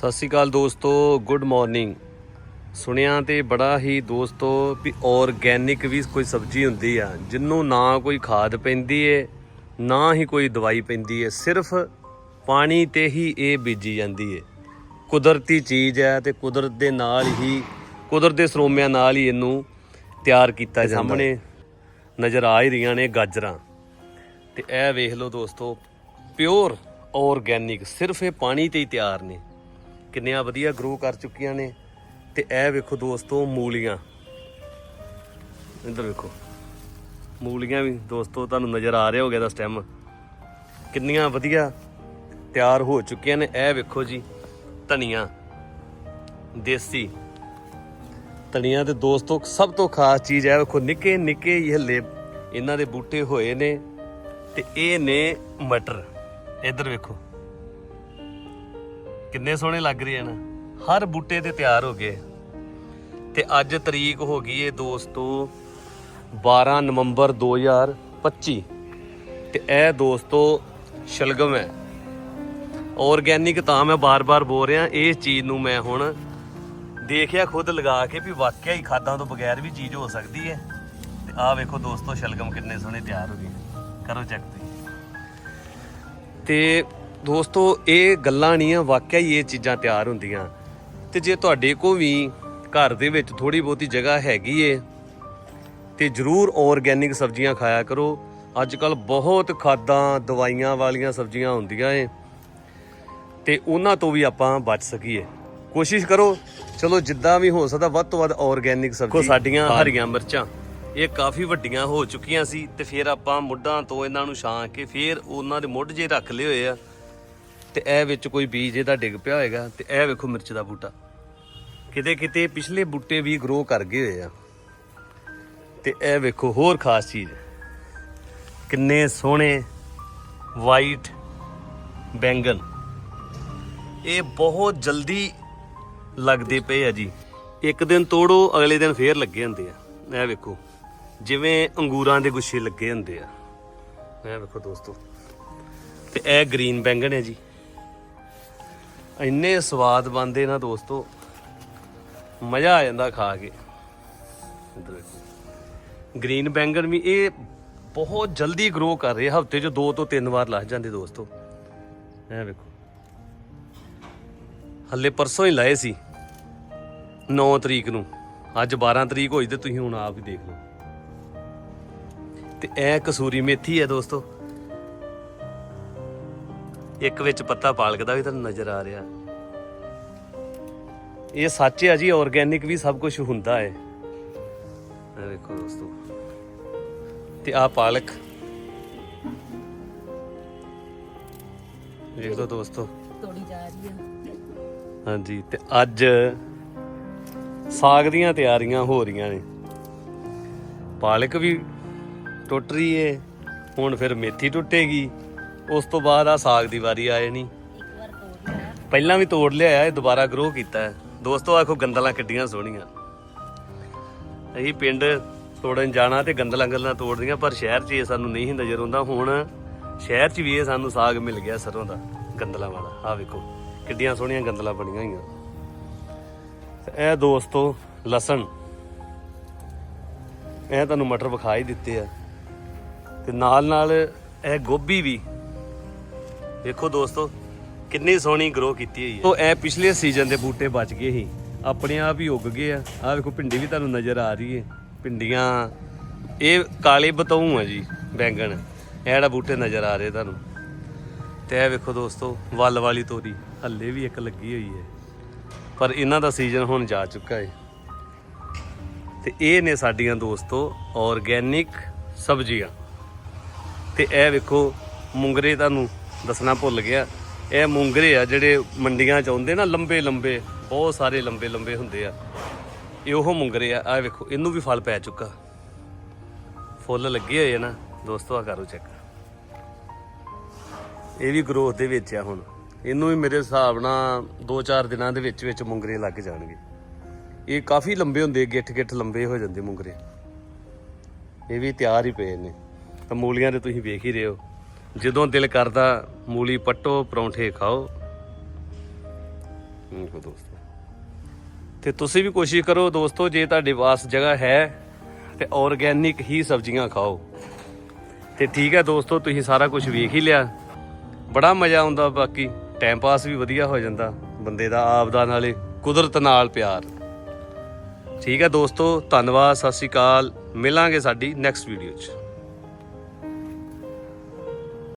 ਸਤਿ ਸ਼੍ਰੀ ਅਕਾਲ ਦੋਸਤੋ good morning ਸੁਣਿਆ ਤੇ ਬੜਾ ਹੀ ਦੋਸਤੋ ਵੀ ਆਰਗੈਨਿਕ ਵੀ ਕੋਈ ਸਬਜ਼ੀ ਹੁੰਦੀ ਆ ਜਿਹਨੂੰ ਨਾ ਕੋਈ ਖਾਦ ਪੈਂਦੀ ਏ ਨਾ ਹੀ ਕੋਈ ਦਵਾਈ ਪੈਂਦੀ ਏ ਸਿਰਫ ਪਾਣੀ ਤੇ ਹੀ ਇਹ ਬੀਜੀ ਜਾਂਦੀ ਏ। ਕੁਦਰਤੀ ਚੀਜ਼ ਹੈ ਤੇ ਕੁਦਰਤ ਦੇ ਨਾਲ ਹੀ ਕੁਦਰਤ ਦੇ ਸਰੋਮਿਆਂ ਨਾਲ ਹੀ ਇਹਨੂੰ ਤਿਆਰ ਕੀਤਾ ਜਾਂਦਾ ਸਾਹਮਣੇ ਨਜ਼ਰ ਆ ਹੀ ਰਹੀਆਂ ਨੇ ਗਾਜਰਾਂ। ਤੇ ਇਹ ਵੇਖ ਲਓ ਦੋਸਤੋ ਪਿਓਰ ਆਰਗੈਨਿਕ ਸਿਰਫ ਇਹ ਪਾਣੀ ਤੇ ਹੀ ਤਿਆਰ ਨੇ। ਕਿੰਨੀਆਂ ਵਧੀਆ ਗਰੋ ਕਰ ਚੁੱਕੀਆਂ ਨੇ ਤੇ ਇਹ ਵੇਖੋ ਦੋਸਤੋ ਮੂਲੀਆਂ। ਇੱਧਰ ਵੇਖੋ। ਮੂਲੀਆਂ ਵੀ ਦੋਸਤੋ ਤੁਹਾਨੂੰ ਨਜ਼ਰ ਆ ਰਿਹਾ ਹੋਗਾ ਦਾ ਸਟੈਮ ਕਿੰਨੀਆਂ ਵਧੀਆ ਤਿਆਰ ਹੋ ਚੁੱਕੀਆਂ ਨੇ। ਇਹ ਵੇਖੋ ਜੀ, ਧਨੀਆ, ਦੇਸੀ। ਧਨੀਆ ਤੇ ਦੋਸਤੋ ਸਭ ਤੋਂ ਖਾਸ ਚੀਜ਼ ਹੈ ਵੇਖੋ, ਨਿੱਕੇ ਨਿੱਕੇ ਹੀ ਹੱਲੇ ਇਹਨਾਂ ਦੇ ਬੂਟੇ ਹੋਏ ਨੇ ਤੇ ਇਹ ਨੇ ਮਟਰ। ਇੱਧਰ ਵੇਖੋ। ਕਿੰਨੇ ਸੋਹਣੇ ਲੱਗ ਰਹੇ ਹਨ। ਹਰ ਬੂਟੇ ਤੇ ਤਿਆਰ ਹੋ ਗਏ। ਤੇ ਅੱਜ ਤਰੀਕ ਹੋ ਗਈ ਏ ਦੋਸਤੋ 12 ਨਵੰਬਰ 2025 ਤੇ ਇਹ ਦੋਸਤੋ ਸ਼ਲਗਮ ਹੈ। ਆਰਗੈਨਿਕ ਤਾਂ ਮੈਂ ਬਾਰ-ਬਾਰ ਬੋਲ ਰਿਹਾ, ਇਸ ਚੀਜ਼ ਨੂੰ ਮੈਂ ਹੁਣ ਦੇਖਿਆ ਖੁਦ ਲਗਾ ਕੇ ਵੀ ਵਾਕਿਆ ਹੀ ਖਾਦਾਂ ਤੋਂ ਬਗੈਰ ਵੀ ਚੀਜ਼ ਹੋ ਸਕਦੀ ਹੈ। ਤੇ ਆਹ ਵੇਖੋ ਦੋਸਤੋ ਸ਼ਲਗਮ ਕਿੰਨੇ ਸੋਹਣੇ ਤਿਆਰ ਹੋ ਗਏ ਕਰੋ ਚੈੱਕ ਤੇ ਦੋਸਤੋ ਇਹ ਗੱਲਾਂ ਨਹੀਂ ਆ ਵਾਕਿਆ ਹੀ ਇਹ ਚੀਜ਼ਾਂ ਤਿਆਰ ਹੁੰਦੀਆਂ। ਤੇ ਜੇ ਤੁਹਾਡੇ ਕੋ ਵੀ ਘਰ ਦੇ ਵਿੱਚ ਥੋੜੀ ਬਹੁਤੀ ਜਗ੍ਹਾ ਹੈਗੀ ਏ ਤੇ ਜਰੂਰ ਆਰਗੈਨਿਕ ਸਬਜ਼ੀਆਂ ਖਾਇਆ ਕਰੋ। ਅੱਜ ਕੱਲ ਬਹੁਤ ਖਾਦਾਂ ਦਵਾਈਆਂ ਵਾਲੀਆਂ ਸਬਜ਼ੀਆਂ ਹੁੰਦੀਆਂ ਏ ਤੇ ਉਹਨਾਂ ਤੋਂ ਵੀ ਆਪਾਂ ਬਚ ਸਕੀਏ। ਕੋਸ਼ਿਸ਼ ਕਰੋ ਚਲੋ ਜਿੱਦਾਂ ਵੀ ਹੋ ਸਕਦਾ ਵੱਧ ਤੋਂ ਵੱਧ ਆਰਗੈਨਿਕ ਸਬਜ਼ੀ ਸਾਡੀਆਂ ਹਰੀਆਂ ਮਿਰਚਾਂ ਇਹ ਕਾਫੀ ਵੱਡੀਆਂ ਹੋ ਚੁੱਕੀਆਂ ਸੀ ਤੇ ਫਿਰ ਆਪਾਂ ਮੁੱਢਾਂ ਤੋਂ ਇਹਨਾਂ ਨੂੰ ਛਾਂ ਕੇ ਫਿਰ ਉਹਨਾਂ ਦੇ ਮੁੱਢ ਜੇ ਰੱਖ ਲਏ ਹੋਏ ਆ। ਤੇ ਇਹ ਵਿੱਚ ਕੋਈ ਬੀਜ ਇਹਦਾ ਡਿੱਗ ਪਿਆ ਹੋਏਗਾ ਤੇ ਇਹ ਵੇਖੋ ਮਿਰਚ ਦਾ ਬੂਟਾ। ਕਿਤੇ ਕਿਤੇ ਪਿਛਲੇ ਬੂਟੇ ਵੀ ਗਰੋ ਕਰ ਗਏ ਹੋਏ ਆ। ਤੇ ਇਹ ਵੇਖੋ ਹੋਰ ਖਾਸ ਚੀਜ਼। ਕਿੰਨੇ ਸੋਹਣੇ ਵਾਈਟ ਬੈਂਗਨ ਇਹ ਬਹੁਤ ਜਲਦੀ ਲੱਗਦੇ ਪਏ ਆ ਜੀ। ਇੱਕ ਦਿਨ ਤੋੜੋ, ਅਗਲੇ ਦਿਨ ਫੇਰ ਲੱਗੇ ਹੁੰਦੇ ਆ। ਇਹ ਵੇਖੋ, ਜਿਵੇਂ ਅੰਗੂਰਾਂ ਦੇ ਗੁੱਛੇ ਲੱਗੇ ਹੁੰਦੇ ਆ। ਇਹ ਵੇਖੋ ਦੋਸਤੋ। ਤੇ ਇਹ ਗ੍ਰੀਨ ਬੈਂਗਣ ਹੈ ਜੀ। ਇੰਨੇ ਸਵਾਦ ਬਣਦੇ ਨਾ ਦੋਸਤੋ, ਮਜ਼ਾ ਆ ਜਾਂਦਾ ਖਾ ਕੇ। ਗ੍ਰੀਨ ਬੈਂਗਣ ਵੀ ਇਹ ਬਹੁਤ ਜਲਦੀ ਗਰੋ ਕਰ ਰਹੇ ਹਫ਼ਤੇ 'ਚ ਦੋ ਤੋਂ ਤਿੰਨ ਵਾਰ ਲੱਗ ਜਾਂਦੇ ਦੋਸਤੋ। ਇਹ ਵੇਖੋ। ਹੱਲੇ ਪਰਸੋਂ ਹੀ ਲਾਏ ਸੀ 9 ਤਰੀਕ ਨੂੰ। ਅੱਜ 12 ਤਰੀਕ ਹੋਈ ਤੇ ਤੁਸੀਂ ਹੁਣ ਆਪ ਹੀ ਦੇਖ ਲਓ। ਤੇ ਇਹ ਕਸੂਰੀ ਮੇਥੀ ਹੈ ਦੋਸਤੋ। ਇੱਕ ਵਿੱਚ ਪੱਤਾ ਪਾਲਕ ਦਾ ਵੀ ਤੁਹਾਨੂੰ ਨਜ਼ਰ ਆ ਰਿਹਾ। ਇਹ ਸੱਚ ਹੈ ਜੀ ਆਰਗੈਨਿਕ ਵੀ ਸਭ ਕੁਝ ਹੁੰਦਾ ਹੈ। ਇਹ ਵੇਖੋ ਦੋਸਤੋ। ਤੇ ਆ ਪਾਲਕ। ਵੇਖ ਲਓ ਦੋਸਤੋ। ਤੋੜੀ ਜਾ ਰਹੀ ਹੈ। ਹਾਂਜੀ ਤੇ ਅੱਜ ਸਾਗ ਦੀਆਂ ਤਿਆਰੀਆਂ ਹੋ ਰਹੀਆਂ ਨੇ। ਪਾਲਕ ਵੀ ਟੁੱਟ ਰਹੀ ਏ ਹੁਣ ਫਿਰ ਮੇਥੀ ਟੁੱਟੇਗੀ। ਉਸ ਤੋਂ ਬਾਅਦ ਆ ਸਾਗ ਦੀ ਵਾਰੀ ਆਏ ਨਹੀਂ ਪਹਿਲਾਂ ਵੀ ਤੋੜ ਲਿਆ ਇਹ ਦੁਬਾਰਾ ਗਰੋ ਕੀਤਾ ਹੈ। ਦੋਸਤੋ ਆਖੋ ਗੰਦਲਾਂ ਕਿੱਡੀਆਂ ਸੋਹਣੀਆਂ। ਅਸੀਂ ਪਿੰਡ ਤੋੜਨ ਜਾਣਾ ਤੇ ਗੰਦਲਾਂ ਗੱਲਾਂ ਤੋੜਦੀਆਂ, ਪਰ ਸ਼ਹਿਰ 'ਚ ਇਹ ਸਾਨੂੰ ਨਹੀਂ ਨਜ਼ਰ ਆਉਂਦਾ ਹੁਣ ਸ਼ਹਿਰ 'ਚ ਵੀ ਇਹ ਸਾਨੂੰ ਸਾਗ ਮਿਲ ਗਿਆ ਸਰੋਂ ਦਾ ਗੰਦਲਾਂ ਵਾਲਾ। ਆਹ ਵੇਖੋ, ਕਿੱਡੀਆਂ ਸੋਹਣੀਆਂ ਗੰਦਲਾਂ ਬਣੀਆਂ ਹੋਈਆਂ। ਇਹ ਦੋਸਤੋ, ਲਸਣ। ਇਹ ਤੁਹਾਨੂੰ ਮਟਰ ਵਿਖਾਈ ਦਿੱਤੇ ਆ। ਤੇ ਨਾਲ ਨਾਲ ਇਹ ਗੋਭੀ ਵੀ। ਵੇਖੋ ਦੋਸਤੋ, ਕਿੰਨੀ ਸੋਹਣੀ ਗਰੋ ਕੀਤੀ ਹੋਈ ਹੈ। ਤੋਂ ਇਹ ਪਿਛਲੇ ਸੀਜ਼ਨ ਦੇ ਬੂਟੇ ਬਚ ਗਏ ਸੀ। ਆਪਣੇ ਆਪ ਹੀ ਉੱਗ ਗਏ ਆ। ਆਹ ਵੇਖੋ, ਭਿੰਡੀ ਵੀ ਤੁਹਾਨੂੰ ਨਜ਼ਰ ਆ ਰਹੀ ਹੈ। ਭਿੰਡੀਆਂ, ਇਹ ਕਾਲੇ ਬਤਾਉ ਆ ਜੀ, ਬੈਂਗਣ। ਇਹ ਜਿਹੜਾ ਬੂਟੇ ਨਜ਼ਰ ਆ ਰਹੇ ਤੁਹਾਨੂੰ। ਤੇ ਇਹ ਵੇਖੋ ਦੋਸਤੋ, ਵੱਲ ਵਾਲੀ ਤੋਰੀ, ਹੱਲੇ ਵੀ ਇੱਕ ਲੱਗੀ ਹੋਈ ਹੈ। ਪਰ ਇਹਨਾਂ ਦਾ ਸੀਜ਼ਨ ਹੁਣ ਜਾ ਚੁੱਕਾ ਹੈ। ਤੇ ਇਹ ਨੇ ਸਾਡੀਆਂ ਦੋਸਤੋ ਆਰਗੈਨਿਕ ਸਬਜ਼ੀਆਂ। ਤੇ ਇਹ ਵੇਖੋ, ਮੁੰਗਰੇ ਤੁਹਾਨੂੰ ਦੱਸਣਾ ਭੁੱਲ ਗਿਆ। ਇਹ ਮੂੰਗਰੇ ਆ ਜਿਹੜੇ ਮੰਡੀਆਂ ਚ ਆਉਂਦੇ ਨਾ, ਲੰਬੇ ਲੰਬੇ, ਬਹੁਤ ਸਾਰੇ ਲੰਬੇ ਲੰਬੇ ਹੁੰਦੇ ਆ। ਇਹ ਉਹ ਮੁੰਗਰੇ ਆ ਆ ਵੇਖੋ, ਇਹਨੂੰ ਵੀ ਫਲ ਪੈ ਚੁੱਕਾ। ਫੁੱਲ ਲੱਗੇ ਹੋਏ ਆ ਨਾ, ਦੋਸਤੋ ਆ ਕਰੋ ਚੈੱਕ ਇਹ ਵੀ ਗਰੋਥ ਦੇ ਵਿੱਚ ਆ ਹੁਣ। ਇਹਨੂੰ ਵੀ ਮੇਰੇ ਹਿਸਾਬ ਨਾਲ 2-4 ਦਿਨਾਂ ਦੇ ਵਿੱਚ ਵਿੱਚ ਮੁੰਗਰੇ ਲੱਗ ਜਾਣਗੇ। ਇਹ ਕਾਫੀ ਲੰਬੇ ਹੁੰਦੇ ਗਿੱਠ ਗਿੱਠ ਲੰਬੇ ਹੋ ਜਾਂਦੇ ਮੁੰਗਰੇ। ਇਹ ਵੀ ਤਿਆਰ ਹੀ ਪਏ ਨੇ। ਤਾਂ ਮੂਲੀਆਂ ਤੇ ਤੁਸੀਂ ਵੇਖ ਹੀ ਰਹੇ ਹੋ। ਜਦੋਂ ਦਿਲ ਕਰਦਾ ਮੂਲੀ ਪੱਟੋ, ਪਰੌਂਠੇ ਖਾਓ। ਦੇਖੋ ਦੋਸਤੋ। ਤੇ ਤੁਸੀਂ ਵੀ ਕੋਸ਼ਿਸ਼ ਕਰੋ ਦੋਸਤੋ, ਜੇ ਤੁਹਾਡੇ ਪਾਸ ਜਗ੍ਹਾ ਹੈ, ਤੇ ਆਰਗੈਨਿਕ ਹੀ ਸਬਜ਼ੀਆਂ ਖਾਓ। ਤੇ ਠੀਕ ਹੈ ਦੋਸਤੋ, ਤੁਸੀਂ ਸਾਰਾ ਕੁਝ ਵੇਖ ਹੀ ਲਿਆ। ਬੜਾ ਮਜ਼ਾ ਆਉਂਦਾ, ਬਾਕੀ ਟਾਈਮ ਪਾਸ ਵੀ ਵਧੀਆ ਹੋ ਜਾਂਦਾ, ਬੰਦੇ ਦਾ ਆਪ ਦਾ ਨਾਲੇ ਕੁਦਰਤ ਨਾਲ ਪਿਆਰ। ਠੀਕ ਹੈ ਦੋਸਤੋ, ਧੰਨਵਾਦ, ਸਤਿ ਸ਼੍ਰੀ ਅਕਾਲ। ਮਿਲਾਂਗੇ ਸਾਡੀ ਨੈਕਸਟ ਵੀਡੀਓ 'ਚ।